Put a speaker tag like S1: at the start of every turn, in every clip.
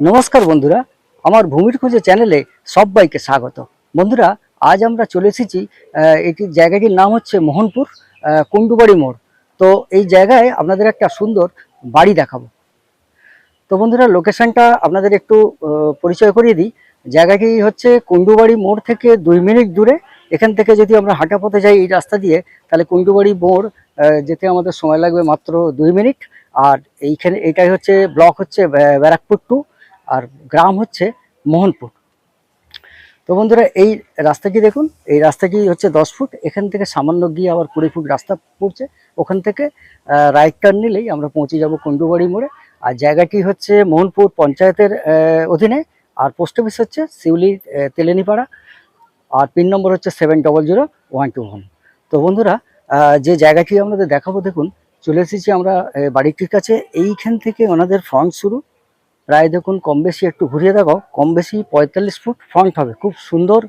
S1: নমস্কার বন্ধুরা, আমার ভূমির খোঁজে চ্যানেলে সবাইকে স্বাগত। বন্ধুরা, আজ আমরা চলে এসেছি এটি জায়গাটির নাম হচ্ছে মোহনপুর কুণ্ডুবাড়ি মোড়। তো এই জায়গায় আপনাদের একটা সুন্দর বাড়ি দেখাবো। তো বন্ধুরা, লোকেশনটা আপনাদের একটু পরিচয় করিয়ে দিই। জায়গাটি হচ্ছে কুণ্ডুবাড়ি মোড় থেকে দুই মিনিট দূরে। এখান থেকে যদি আমরা হাঁটা পথে যাই এই রাস্তা দিয়ে, তাহলে কুণ্ডুবাড়ি মোড় যেতে আমাদের সময় লাগবে মাত্র দুই মিনিট। আর এইখানে, এটাই হচ্ছে, ব্লক হচ্ছে ব্যারাকপুর টু। আর গ্রাম হচ্ছে মোহনপুর। তো বন্ধুরা, এই রাস্তা কি দেখুন, এই রাস্তাটি হচ্ছে দশ ফুট, এখান থেকে সামান্য গিয়ে আবার কুড়ি ফুট রাস্তা পড়ছে। ওখান থেকে রাইট টার্ন নিলেই আমরা পৌঁছে যাব কুণ্ডুবাড়ি মোড়ে। আর জায়গাটি হচ্ছে মোহনপুর পঞ্চায়েতের অধীনে। আর পোস্ট অফিস হচ্ছে শিউলি তেলেনিপাড়া। আর পিন নম্বর হচ্ছে seven double zero one two one তো বন্ধুরা যে জায়গাটি আমাদের দেখাবো, দেখুন, চলে এসেছি আমরা বাড়িটির কাছে। এইখান থেকে ওনাদের ফ্রন্ট শুরু। প্রায় দেখুন, কম বেশি একটু ঘুরিয়ে দেখো কম বেশি পঁয়তাল্লিশ ফুট ফ্রন্ট হবে। খুব সুন্দর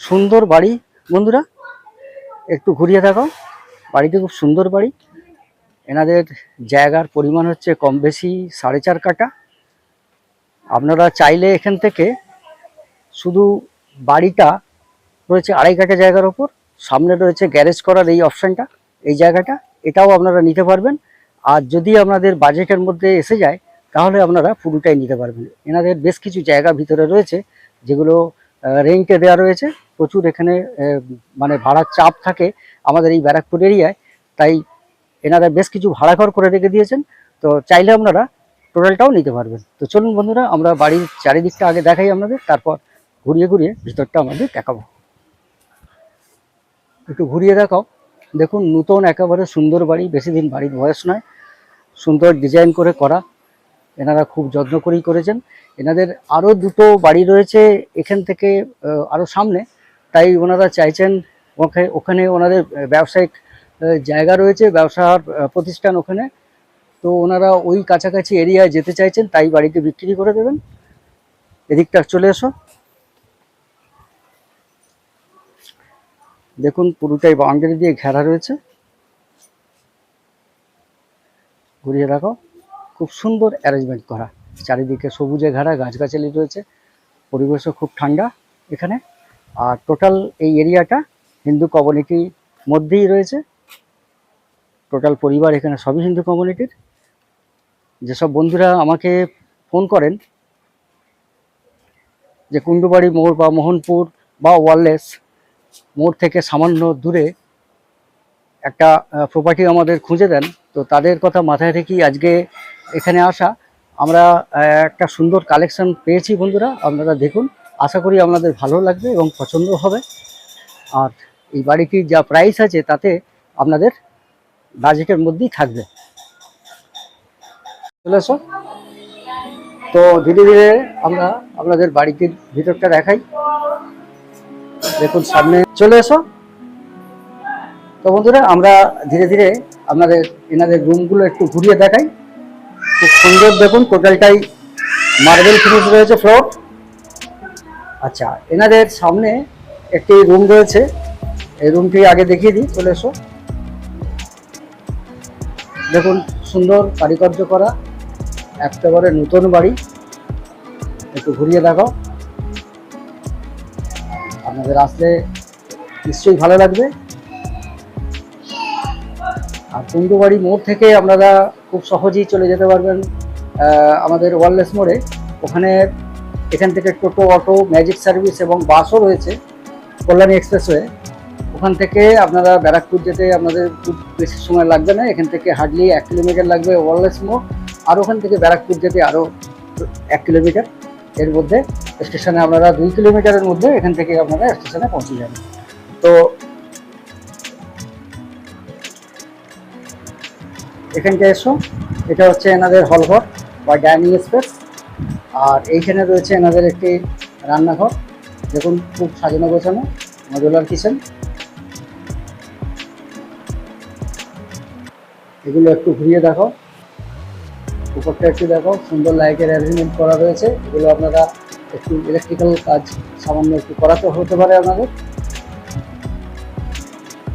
S1: সুন্দর বাড়ি। বন্ধুরা, একটু ঘুরিয়ে দেখো বাড়িটি খুব সুন্দর বাড়ি। এনাদের জায়গার পরিমাণ হচ্ছে কম বেশি সাড়ে চার কাটা আপনারা চাইলে এখান থেকে শুধু বাড়িটা রয়েছে আড়াই কাটা জায়গার ওপর। সামনে রয়েছে গ্যারেজ করার এই অপশানটা এই জায়গাটা। এটাও আপনারা নিতে পারবেন। আর যদি আপনাদের বাজেটের মধ্যে এসে যায় তাহলে আপনারা পুরোটাই নিতে পারবেন। এনাদের বেশ কিছু জায়গা ভিতরে রয়েছে, যেগুলো রেন্টে দেওয়া রয়েছে। প্রচুর এখানে মানে ভাড়ার চাপ থাকে আমাদের এই ব্যারাকপুর এরিয়ায়। তাই এনারা বেশ কিছু ভাড়া ঘর করে রেখে দিয়েছেন। তো চাইলে আপনারা টোটালটাও নিতে পারবেন। তো চলুন বন্ধুরা, আমরা বাড়ির চারিদিকটা আগে দেখাই আপনাদের, তারপর ঘুরিয়ে ঘুরিয়ে ভিতরটা আমাদের দেখাবো। একটু ঘুরিয়ে দেখাও। দেখুন, নূতন, একেবারে সুন্দর বাড়ি, বেশি দিন বাড়ির বয়স নয়। সুন্দর ডিজাইন করে করা। এনারা খুব যত্ন করেই করেছেন। এনাদের আরও দুটো বাড়ি রয়েছে এখান থেকে আরও সামনে। তাই ওনারা চাইছেন ওখানে ওখানে ওনাদের ব্যবসায়িক জায়গা রয়েছে, ব্যবসার প্রতিষ্ঠান ওখানে। তো ওনারা ওই কাছাকাছি এরিয়ায় যেতে চাইছেন, তাই বাড়িতে বিক্রি করে দেবেন। এদিকটা চলে এসো। দেখুন, পুরোটাই বাউন্ডারি দিয়ে ঘেরা রয়েছে। ঘুরিয়ে রাখো। খুব সুন্দর অ্যারেঞ্জমেন্ট করা। চারিদিকে সবুজে ঘেরা গাছগাছালি রয়েছে, পরিবেশও খুব ঠান্ডা এখানে। আর টোটাল এই এরিয়াটা হিন্দু কমিউনিটির মধ্যেই রয়েছে। টোটাল পরিবার এখানে সবই হিন্দু কমিউনিটির যেসব বন্ধুরা আমাকে ফোন করেন, যে কুণ্ডুবাড়ি মোড় বা মোহনপুর বা ওয়ারলেস মোড় থেকে সামান্য দূরে একটা প্রপার্টি আমাদের খুঁজে দেন তো তাদের কথা মাথায় রেখেই আজকে এখানে আসা। আমরা একটা সুন্দর কালেকশন পেয়েছি বন্ধুরা, আপনারা দেখুন। আশা করি আপনাদের ভালো লাগবে এবং পছন্দ হবে। আর এই বাড়িটির যা প্রাইস আছে, তাতে আপনাদের বাজেটের মধ্যেই থাকবে। চলে এসো তো ধীরে ধীরে আমরা আপনাদের বাড়িটির ভিতরটা দেখাই। দেখুন সামনে। চলে এসো। তো বন্ধুরা, আমরা ধীরে ধীরে আপনাদের এনাদের রুমগুলো একটু ঘুরিয়ে দেখাই। খুব সুন্দর দেখুন টোটালটাই মার্বেল ফিনিশ রয়েছে ফ্লোর আচ্ছা এনাদের সামনে একটি রুম রয়েছে। এই রুমটি আগে দেখিয়ে দিই, চলে এসো। দেখুন, সুন্দর কারিকার্য করা একেবারে নতুন বাড়ি। একটু ঘুরিয়ে দেখো আপনাদের আসলে নিশ্চয়ই ভালো লাগবে। আর কুণ্ডুবাড়ি মোড় থেকে আপনারা খুব সহজেই চলে যেতে পারবেন আমাদের ওয়ারলেস মোড়ে। ওখানে এখান থেকে টোটো, অটো, ম্যাজিক সার্ভিস এবং বাসও রয়েছে, কল্যাণী এক্সপ্রেসওয়ে। ওখান থেকে আপনারা ব্যারাকপুর যেতে আপনাদের খুব বেশি সময় লাগবে না, এখান থেকে হার্ডলি এক কিলোমিটার লাগবে ওয়ারলেস মোড়, আর ওখান থেকে ব্যারাকপুর যেতে আরও এক কিলোমিটার। এর মধ্যে স্টেশনে আপনারা দুই কিলোমিটারের মধ্যে এখান থেকে আপনারা স্টেশনে পৌঁছে যাবেন। তো এখানটা এসো। এটা হচ্ছে এনাদের হলঘর বা ডাইনিং স্পেস। আর এইখানে রয়েছে এনাদের একটি রান্নাঘর। দেখুন, খুব সাজানো গোছানো, মজুলার কিচেন। এগুলো একটু ঘুরিয়ে দেখো। উপরটা একটু দেখো, সুন্দর লাইটের অ্যারেঞ্জমেন্ট করা রয়েছে। এগুলো আপনারা একটু ইলেকট্রিক্যাল কাজ সামান্য একটু করাতে হতে পারে আপনাদের।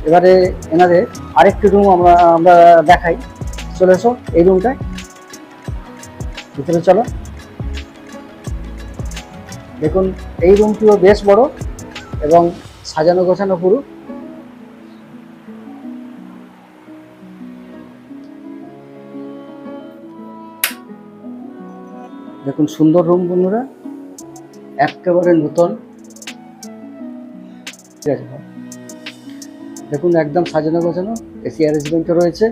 S1: এবারে এনাদের আরেকটি রুম আমরা আমরা দেখাই। চলে এসো, এই রুমটায় ভিতরে চলো। দেখুন, এই রুমটিও বেশ বড় এবং সাজানো গোছানো পুরো। দেখুন, সুন্দর রুম বন্ধুরা। একেবারে নতুন। ঠিক আছে দেখুন, একদম সাজানো গোছানো। এসি অ্যারেঞ্জমেন্টও রয়েছে।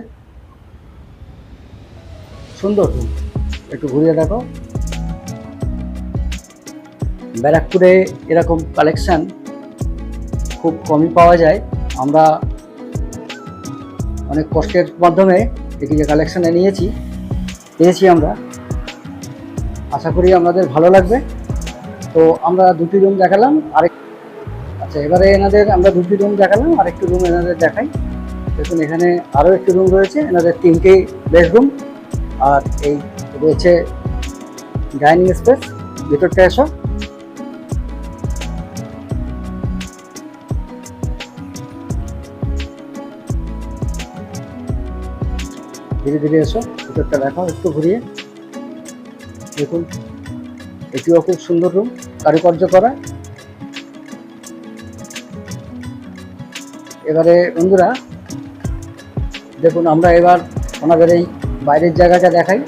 S1: সুন্দর। একটু ঘুরিয়ে দেখো। ব্যারাকপুরে এরকম কালেকশন খুব কমই পাওয়া যায়। আমরা অনেক কষ্টের মাধ্যমে এটি যে কালেকশানে নিয়েছি, পেয়েছি আমরা। আশা করি আপনাদের ভালো লাগবে। তো আমরা দুটি রুম দেখালাম, আরেক আচ্ছা এবারে এনাদের আমরা দুটি রুম দেখালাম, আরেকটি রুম এনাদের দেখাই। দেখুন, এখানে আরও একটি রুম রয়েছে, এনাদের তিনটি বেডরুম আর এই রয়েছে ডাইনিং স্পেস, ভিতরটা এসো। ধীরে ধীরে এসো, ভিতরটা দেখাও একটু ঘুরিয়ে। দেখুন, এটিও খুব সুন্দর রুম, কারুকার্য করা। এবারে বন্ধুরা, দেখুন, আমরা এবার ওনাদের এই বাইরের জায়গাটা দেখাই।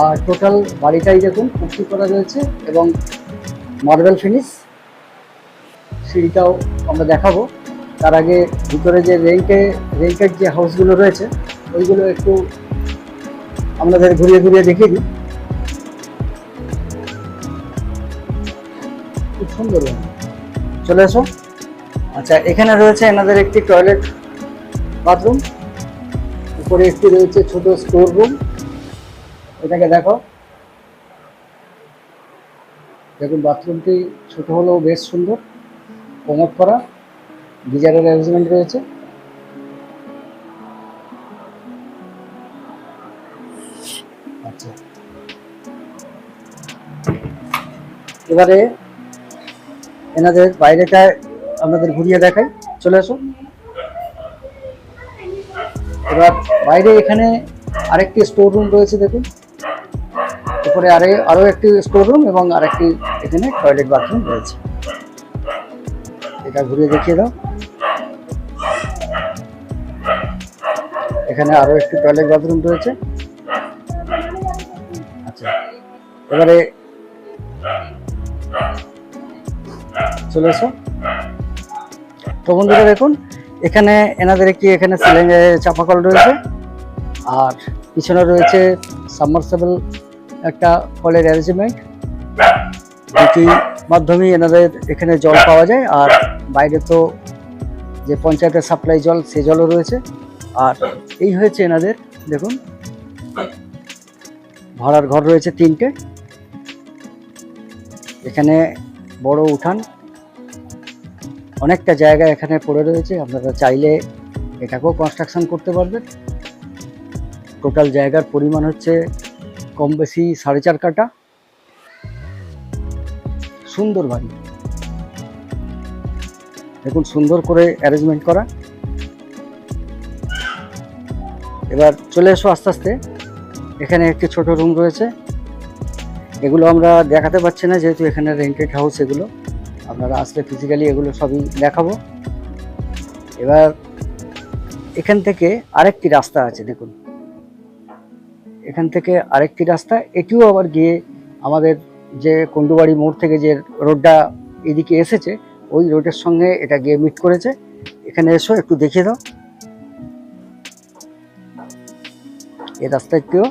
S1: আর টোটাল বাড়িটাই দেখুন পুষ্টি করা রয়েছে এবং মার্বেল ফিনিশ সিঁড়িটাও আমরা দেখাবো। তার আগে ভিতরে যে রেন্টে রেন্টের যে হাউসগুলো রয়েছে, ওইগুলো একটু আপনাদের ঘুরিয়ে ঘুরিয়ে দেখিয়ে দিই। খুব সুন্দর চলে এসো আচ্ছা এখানে রয়েছে এনাদের একটি টয়লেট বাথরুম উপরে একটি রয়েছে ছোট স্টোর রুম এটাকে দেখো। দেখুন বাথরুমটি ছোট হলেও বেশ সুন্দর। কোমট করা। গিজারের অ্যারেঞ্জমেন্ট রয়েছে। আচ্ছা। এবারে এনাদের বাইরেটা আপনাদের ঘুরিয়ে দেখাই। চলে আসুন। এবার বাইরে এখানে আরেকটি স্টোর রুম রয়েছে, দেখুন। উপরে আরে আরও একটি স্টোর রুম এবং আরেকটি এখানে টয়লেট বাথরুম রয়েছে। এটা ঘুরিয়ে দেখিয়ে দাও। এখানে আরও একটি টয়লেট বাথরুম রয়েছে। আচ্ছা এবারে চলে এসো। তো বন্ধুরা দেখুন এখানে এনাদের একটি এখানে সিলিং চাপাকল রয়েছে? আর পিছনে রয়েছে সাবমার্সেবল একটা কলের অ্যারেঞ্জমেন্ট যেটি মাধ্যমেই এনাদের এখানে জল পাওয়া যায়, আর বাইরে তো যে পঞ্চায়েতের সাপ্লাই জল, সে জলও রয়েছে। আর এই হয়েছে এনাদের, দেখুন। ভাড়ার ঘর রয়েছে তিনটে। এখানে বড় উঠান অনেকটা জায়গা এখানে পড়ে রয়েছে, আপনারা চাইলে এটাকেও কনস্ট্রাকশন করতে পারবেন। টোটাল জায়গার পরিমাণ হচ্ছে কম বেশি সাড়ে চার কাটা সুন্দর বাড়ি। দেখুন, সুন্দর করে অ্যারেঞ্জমেন্ট করা। এবার চলে এসো আস্তে আস্তে। এখানে একটি ছোট রুম রয়েছে। এগুলো আমরা দেখাতে পারছি না, যেহেতু এখানে রেন্টেড হাউস এগুলো। আপনারা আসলে ফিজিক্যালি এগুলো সবই দেখাবো। এবার এখান থেকে আরেকটি রাস্তা আছে, দেখুন। এখান থেকে আরেকটি রাস্তা, এটিও আবার গিয়ে আমাদের যে কুন্ডুবাড়ি মোড় থেকে যে রোডটা এদিকে এসেছে, ওই রোডের সঙ্গে এটা গিয়ে মিট করেছে। এখানে এসো, একটু দেখিয়ে দাও। এই রাস্তাটিও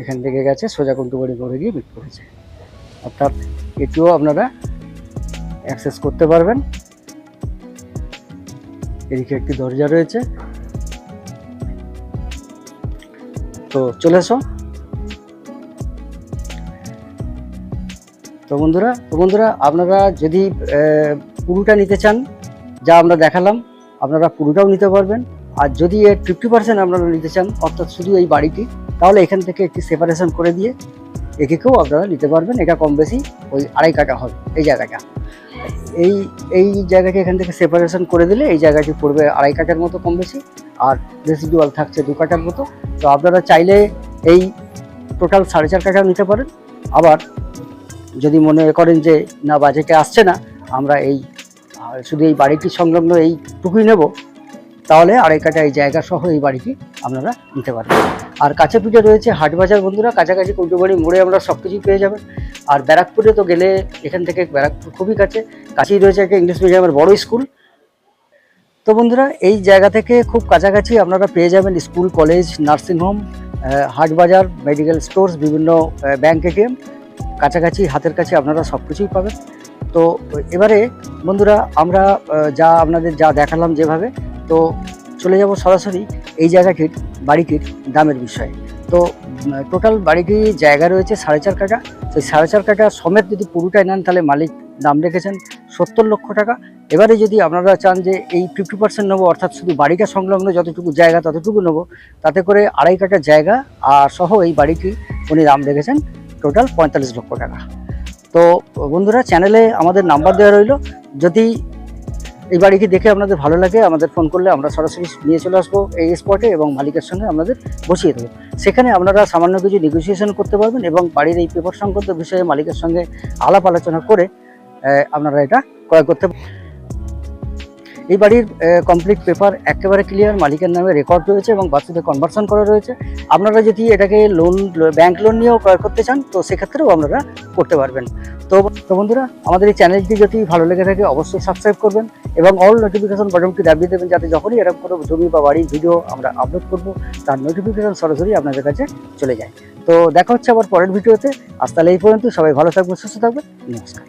S1: এখান থেকে গেছে, সোজা কুন্টুবাড়ি মোড়ে গিয়ে মিট করেছে। অর্থাৎ এটিও আপনারা অ্যাক্সেস করতে পারবেন। এদিকে একটি দরজা রয়েছে। তো চলে এসো। তো বন্ধুরা তো বন্ধুরা, আপনারা যদি পুরোটা নিতে চান, যা আমরা দেখালাম, আপনারা পুরোটাও নিতে পারবেন। আর যদি এর ফিফটি পার্সেন্ট আপনারা নিতে চান, অর্থাৎ শুধু এই বাড়িটি, তাহলে এখান থেকে একটি সেপারেশন করে দিয়ে একেও আপনারা নিতে পারবেন। এটা কম বেশি ওই আড়াই কাটা হবে এই জায়গাটা। এই এই জায়গাকে এখান থেকে সেপারেশন করে দিলে এই জায়গাটি পড়বে আড়াই কাটার মতো কম বেশি আর রেসিডুয়াল থাকছে দু কাটার মতো। তো আপনারা চাইলে এই টোটাল সাড়ে চার কাটা নিতে পারেন। আবার যদি মনে করেন যে না বাজেটে আসছে না, আমরা এই শুধু এই বাড়িটি সংলগ্ন এইটুকুই নেব। তাহলে আড়াই কাটা এই জায়গা সহ এই বাড়িটি আপনারা নিতে পারবেন। আর কাছে পিঠে রয়েছে হাটবাজার বন্ধুরা। কাছাকাছি কুলটুবাড়ি মোড়ে আমরা সব কিছুই পেয়ে যাবেন। আর ব্যারাকপুরে তো গেলে এখান থেকে ব্যারাকপুর খুবই কাছে। কাছেই রয়েছে একটা ইংলিশ মিডিয়ামের বড় স্কুল। তো বন্ধুরা, এই জায়গা থেকে খুব কাছাকাছি আপনারা পেয়ে যাবেন স্কুল, কলেজ নার্সিংহোম হাটবাজার মেডিকেল স্টোর্স, বিভিন্ন ব্যাংক এটিএম। কাছাকাছি, হাতের কাছে আপনারা সব কিছুই পাবেন। তো এবারে বন্ধুরা, আমরা যা আপনাদের যা দেখালাম যেভাবে তো চলে যাব সরাসরি এই জায়গাটির বাড়িটির দামের বিষয়ে। তো টোটাল বাড়িটির জায়গা রয়েছে সাড়ে চার কাটা সেই সাড়ে চার কাটা সমেত যদি পুরোটাই নেন, তাহলে মালিক দাম রেখেছেন সত্তর লক্ষ টাকা। এবারে যদি আপনারা চান যে এই ফিফটি পার্সেন্ট নেব, অর্থাৎ শুধু বাড়িটা সংলগ্ন যতটুকু জায়গা ততটুকু নেব, তাতে করে আড়াই কাটা জায়গা আর সহ এই বাড়িটি উনি দাম রেখেছেন টোটাল পঁয়তাল্লিশ লক্ষ টাকা। তো, বন্ধুরা চ্যানেলে আমাদের নাম্বার দেওয়া রইল। যদি এই বাড়িটি দেখে আপনাদের ভালো লাগে, আমাদের ফোন করলে আমরা সরাসরি নিয়ে চলে আসব এই স্পটে এবং মালিকের সঙ্গে আমাদের বসিয়ে দেবো। সেখানে আপনারা সামান্য কিছু নেগোসিয়েশন করতে পারবেন এবং বাড়ির এই পেপার সংক্রান্ত বিষয়ে মালিকের সঙ্গে আলাপ আলোচনা করে আপনারা এটা ক্রয় করতে এই বাড়ির কমপ্লিট পেপার একেবারে ক্লিয়ার মালিকের নামে রেকর্ড রয়েছে এবং বাস্তুতে কনভার্সন করা রয়েছে। আপনারা যদি এটাকে লোন ব্যাংক লোন নিয়েও ক্রয় করতে চান, তো সেক্ষেত্রেও আপনারা করতে পারবেন। তো তো বন্ধুরা, আমাদের এই চ্যানেলটি যদি ভালো লেগে থাকে, অবশ্যই সাবস্ক্রাইব করবেন এবং অল নোটিফিকেশন বাটনটি দাবিয়ে দেবেন যাতে যখনই এরকম কোনো জমি বা বাড়ির ভিডিও আমরা আপলোড করব, তার নোটিফিকেশন সরাসরি আপনাদের কাছে চলে যায়। তো দেখা হচ্ছে আবার পরের ভিডিওতে আজ তাহলে এই পর্যন্ত, সবাই ভালো থাকবেন, সুস্থ থাকবেন, নমস্কার।